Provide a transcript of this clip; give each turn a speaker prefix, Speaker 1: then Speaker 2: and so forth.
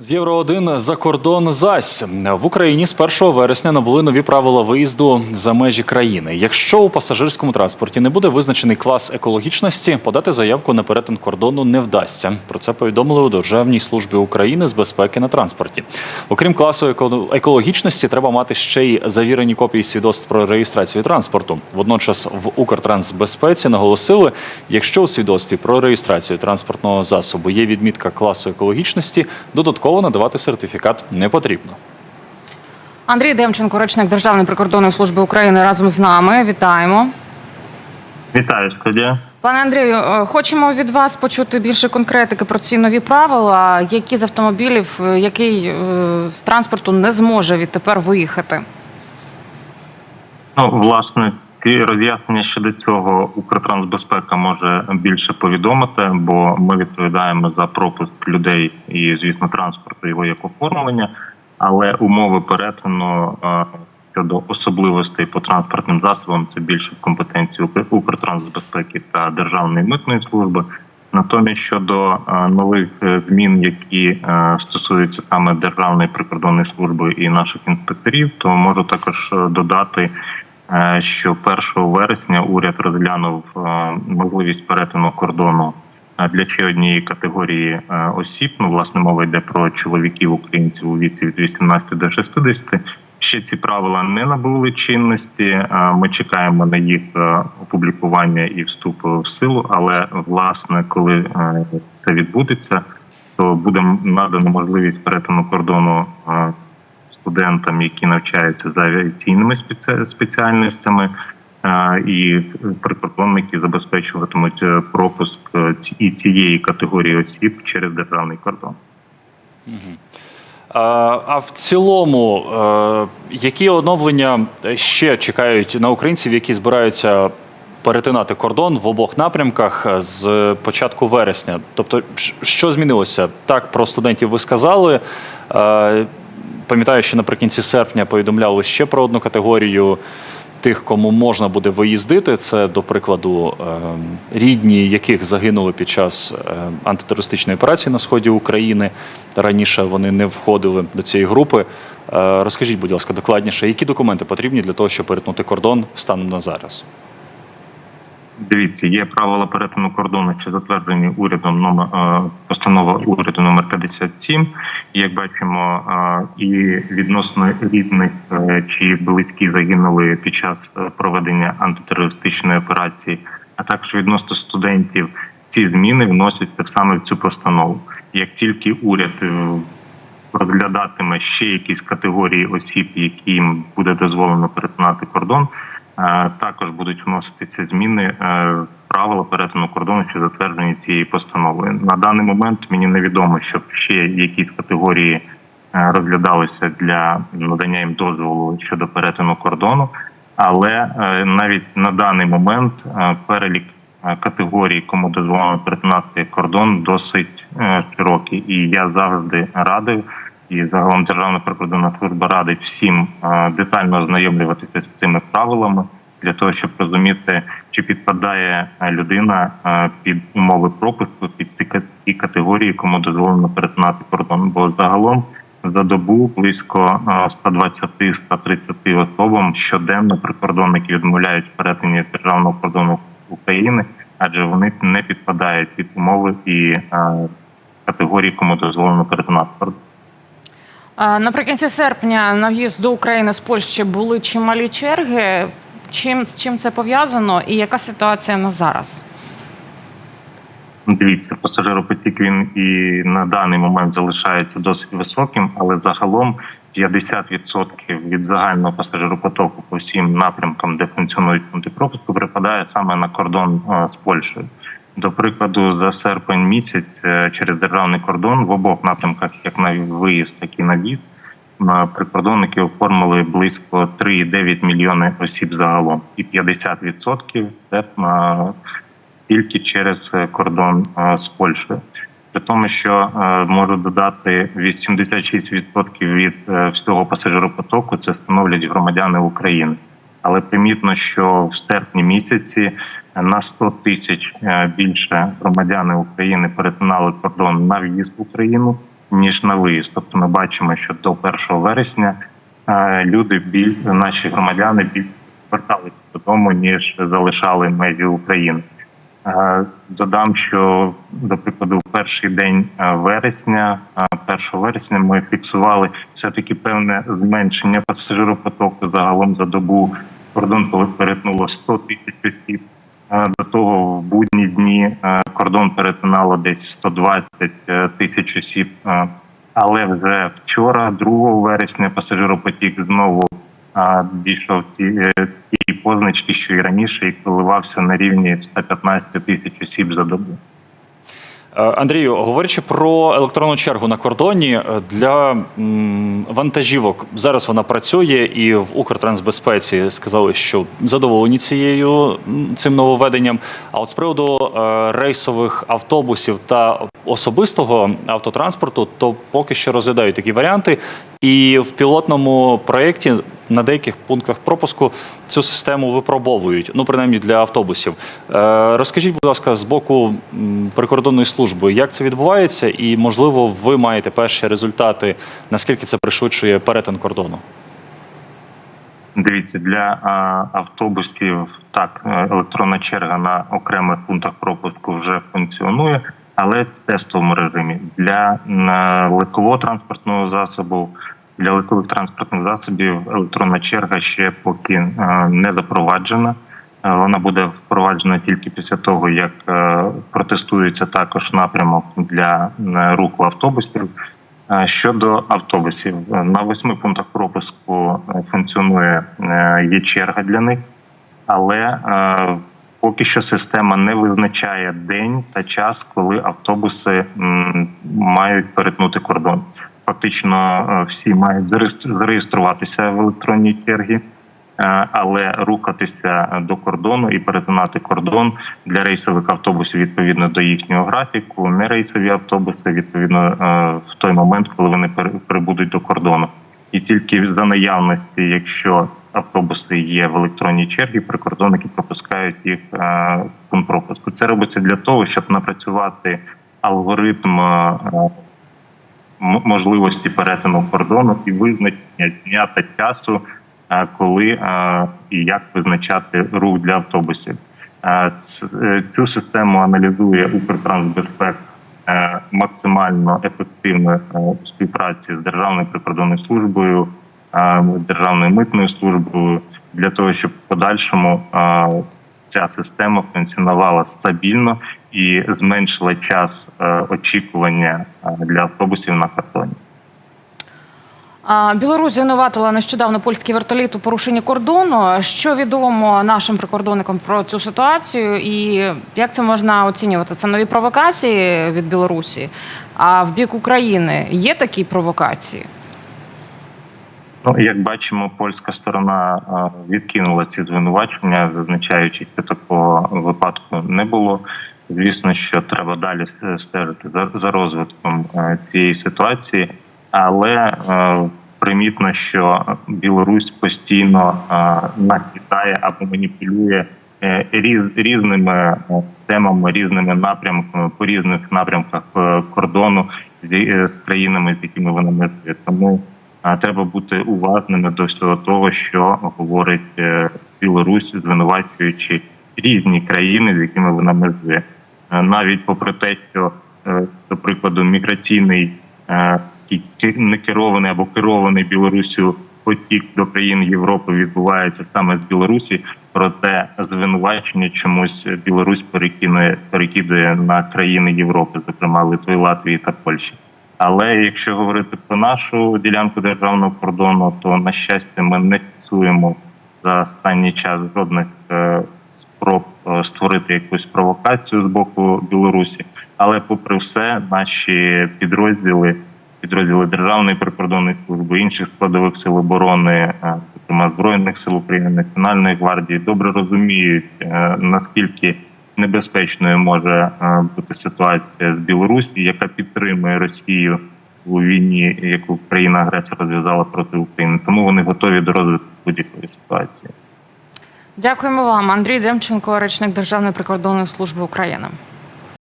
Speaker 1: З Євро 1 за кордон зась в Україні з 1 вересня набули нові правила виїзду за межі країни. Якщо у пасажирському транспорті не буде визначений клас екологічності, подати заявку на перетин кордону не вдасться. Про це повідомили у Державній службі України з безпеки на транспорті. Окрім класу еко- екологічності, треба мати ще й завірені копії свідоцтв про реєстрацію транспорту. Водночас в Укртрансбезпеці наголосили, якщо у свідоцтві про реєстрацію транспортного засобу є відмітка класу екологічності, додатково надавати сертифікат не потрібно.
Speaker 2: Андрій Демченко, речник Державної прикордонної служби України, разом з нами. Вітаємо.
Speaker 3: Вітаю, студія.
Speaker 2: Пане Андрію, е, хочемо від вас почути більше конкретики про ці нові правила. Які з автомобілів, е, який е, з транспорту не зможе відтепер виїхати?
Speaker 3: Ну, власне, ті роз'яснення щодо цього Укртрансбезпека може більше повідомити, бо ми відповідаємо за пропуск людей і, звісно, транспорту його як оформлення, але умови перетину е, щодо особливостей по транспортним засобам це більше в компетенції Укртрансбезпеки та Державної митної служби. Натомість щодо е, нових е, змін, які стосуються саме Державної прикордонної служби і наших інспекторів, то можу також додати, що 1 вересня уряд розглянув е, можливість перетину кордону е, для ще однієї категорії е, осіб. Ну, власне, мова йде про чоловіків українців у віці від 18 до 60. Ще ці правила не набули чинності. Е, Ми чекаємо на їх е, опублікування і вступ в силу. Але власне, коли е, це відбудеться, то буде надана можливість перетину кордону е, студентам, які навчаються за авіаційними спеціальностями, і прикордонники забезпечуватимуть е, пропуск е, і цієї категорії осіб через державний кордон.
Speaker 1: А, а в цілому, е, які оновлення ще чекають на українців, які збираються перетинати кордон в обох напрямках з початку вересня? Тобто, що змінилося? Так, про студентів ви сказали. Пам'ятаю, що наприкінці серпня повідомляли ще про одну категорію тих, кому можна буде виїздити. Це, до прикладу, е, рідні, яких загинули під час е, антитерористичної операції на сході України. Раніше вони не входили до цієї групи. Е, Розкажіть, будь ласка, докладніше, які документи потрібні для того, щоб перетнути кордон станом на зараз?
Speaker 3: Дивіться, є правила перетину кордону, що затверджені урядом номер е, постанова уряду номер 57. Як бачимо, е, і відносно рідних е, чи близькі загинули під час проведення антитерористичної операції, а також відносно студентів, ці зміни вносяться саме в цю постанову. Як тільки уряд розглядатиме ще якісь категорії осіб, яким буде дозволено перетинати кордон. Е, Також будуть вноситися зміни е, правила перетину кордону, що затверджені цією постановою. На даний момент мені невідомо, щоб ще якісь категорії е, розглядалися для надання їм дозволу щодо перетину кордону, але навіть на даний момент перелік категорій, кому дозволено перетинати кордон, досить широкий. І я завжди радив, і загалом Державна прикордонна служба радить всім е, детально ознайомлюватися з цими правилами для того, щоб розуміти, чи підпадає е, людина е, під умови пропуску, під ті категорії, кому дозволено перетинати кордон. Бо загалом за добу близько е, 120-130 особам щоденно прикордонники відмовляють перетині державного кордону України, адже вони не підпадають під умови і категорії, кому дозволено перетинати кордон.
Speaker 2: Наприкінці серпня на в'їзд до України з Польщі були чималі черги. Чим з чим це пов'язано, і яка ситуація на зараз?
Speaker 3: Дивіться, пасажиропотік він і на даний момент залишається досить високим, але загалом 50% від загального пасажиропотоку по всім напрямкам, де функціонують пункти пропуску, припадає саме на кордон е, з Польщею. До прикладу, за серпень місяць е, через державний кордон в обох напрямках, як на виїзд, так і на в'їзд, прикордонники оформили близько 3,9 мільйони осіб загалом, і 50% це е, тільки через кордон е, з Польщею. При тому, що можу додати 86% від всього пасажиропотоку це становлять громадяни України. Але примітно, що в серпні місяці на 100 тисяч е, більше громадяни України перетинали кордон на в'їзд в Україну, ніж на виїзд. Тобто ми бачимо, що до 1 вересня е, люди біль наші громадяни більш поверталися додому, ніж залишали межі України. Е, Додам, що до прикладу, перший день вересня, е, 1 вересня, ми фіксували все таки певне зменшення пасажиропотоку. Загалом за добу кордон перетнуло 100 тисяч осіб. До того в будні дні кордон перетинало десь 120 е, тисяч осіб. Але вже вчора, 2 вересня, пасажиропотік знову дійшов ті, е, позначки, що і раніше, і коливався на рівні 115 тисяч осіб за добу.
Speaker 1: Е, Андрію, говорячи про електронну чергу на кордоні е, для вантажівок, зараз вона працює, і в Укртрансбезпеці сказали, що задоволені цією цим нововведенням. А от з приводу е, рейсових автобусів та особистого автотранспорту, то поки що розглядають такі варіанти. І в пілотному проєкті на деяких пунктах пропуску цю систему випробовують, ну принаймні для автобусів. Е, розкажіть, будь ласка, з боку прикордонної служби, як це відбувається, і можливо, ви маєте перші результати, наскільки це пришвидшує перетин кордону?
Speaker 3: Дивіться, для автобусів так е, електронна черга на окремих пунктах пропуску вже функціонує, але в тестовому режимі для м, легкового транспортного засобу. Для легкових транспортних засобів електронна черга ще поки е, не запроваджена. Е, Вона буде впроваджена тільки після того, як е, протестується також напрямок для руху автобусів. Щодо автобусів, на восьми пунктах пропуску функціонує є черга для них, але поки що система не визначає день та час, коли автобуси мають перетнути кордон. Фактично, е, всі мають зареєстр- зареєструватися в електронній чергі. Е, Але рухатися до кордону і перетинати кордон для рейсових автобусів відповідно до їхнього графіку, не рейсові автобуси відповідно е, в той момент, коли вони прибудуть до кордону. І тільки за наявності, якщо автобуси є в електронній черзі, прикордонники пропускають їх пункт пропуску. Це робиться для того, щоб напрацювати алгоритм можливості перетину кордону і визначення дня та часу, е, коли е, і як визначати рух для автобусів. Е, Цю систему аналізує Укртрансбезпек е, максимально ефективної співпраці з Державною прикордонною службою, Державною митною службою для того, щоб в подальшому ця система функціонувала стабільно і зменшила час е, очікування е, для автобусів на кордоні.
Speaker 2: Білорусь звинуватила нещодавно польський вертоліт у порушенні кордону. Що відомо нашим прикордонникам про цю ситуацію, і як це можна оцінювати? Це нові провокації від Білорусі. А в бік України є такі провокації?
Speaker 3: Ну, як бачимо, польська сторона е, відкинула ці звинувачення, зазначаючи, що такого випадку не було. Звісно, що треба далі стежити за, розвитком е, цієї ситуації, але е, примітно, що Білорусь постійно е, або маніпулює різ, різними темами, різними напрямками по різних напрямках кордону з, країнами, з якими вона межує. Тому треба бути уважними до всього того, що говорить е, Білорусь, звинувачуючи різні країни, з якими вона межує. Е, Навіть попри те, що, е, до прикладу, міграційний е, не керований або керований Білоруссю потік до країн Європи відбувається саме з Білорусі, проте звинувачення чомусь Білорусь перекинує перекидує на країни Європи, зокрема Литви, Латвії та Польщі. Але якщо говорити про нашу ділянку державного кордону, то на щастя ми не фіксуємо за останній час жодних е, спроб е, створити якусь провокацію з боку Білорусі. Але, попри все, наші підрозділи, підрозділи Державної прикордонної служби, інших складових сил оборони, е, зокрема збройних сил України, Національної гвардії, добре розуміють наскільки небезпечною може е, бути ситуація з Білорусі, яка підтримує Росію у війні, яку країна агресор розв'язала проти України. Тому вони готові до розвитку будь-якої ситуації.
Speaker 2: Дякуємо вам, Андрій Демченко, речник Державної прикордонної служби України.